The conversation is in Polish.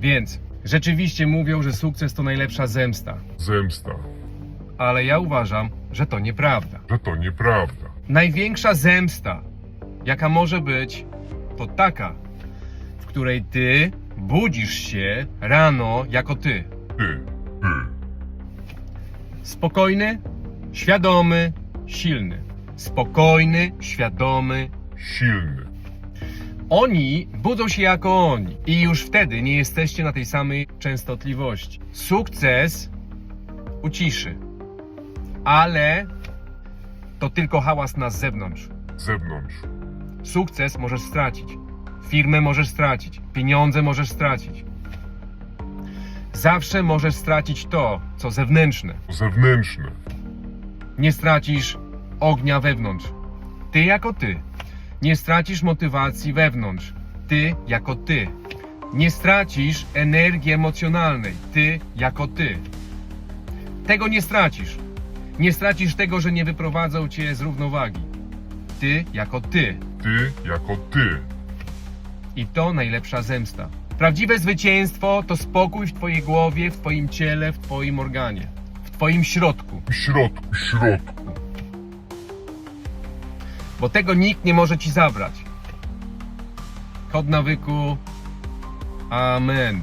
Więc rzeczywiście mówią, że sukces to najlepsza zemsta. Zemsta. Ale ja uważam, że to nieprawda. Że to nieprawda. Największa zemsta, jaka może być, to taka, w której ty budzisz się rano jako ty. Ty. Ty. Spokojny, świadomy, silny. Spokojny, świadomy. Silny. Oni budzą się jako oni i już wtedy nie jesteście na tej samej częstotliwości. Sukces uciszy, ale to tylko hałas na zewnątrz. Zewnątrz. Sukces możesz stracić, firmę możesz stracić, pieniądze możesz stracić. Zawsze możesz stracić to, co zewnętrzne. Zewnętrzne. Nie stracisz ognia wewnątrz. Ty jako ty. Nie stracisz motywacji wewnątrz. Ty jako ty. Nie stracisz energii emocjonalnej. Ty jako ty. Tego nie stracisz. Nie stracisz tego, że nie wyprowadzą cię z równowagi. Ty jako ty. Ty jako ty. I to najlepsza zemsta. Prawdziwe zwycięstwo to spokój w twojej głowie, w twoim ciele, w twoim organie, w twoim środku. Środku. Środku. Bo tego nikt nie może ci zabrać. Kod nawyku. Amen.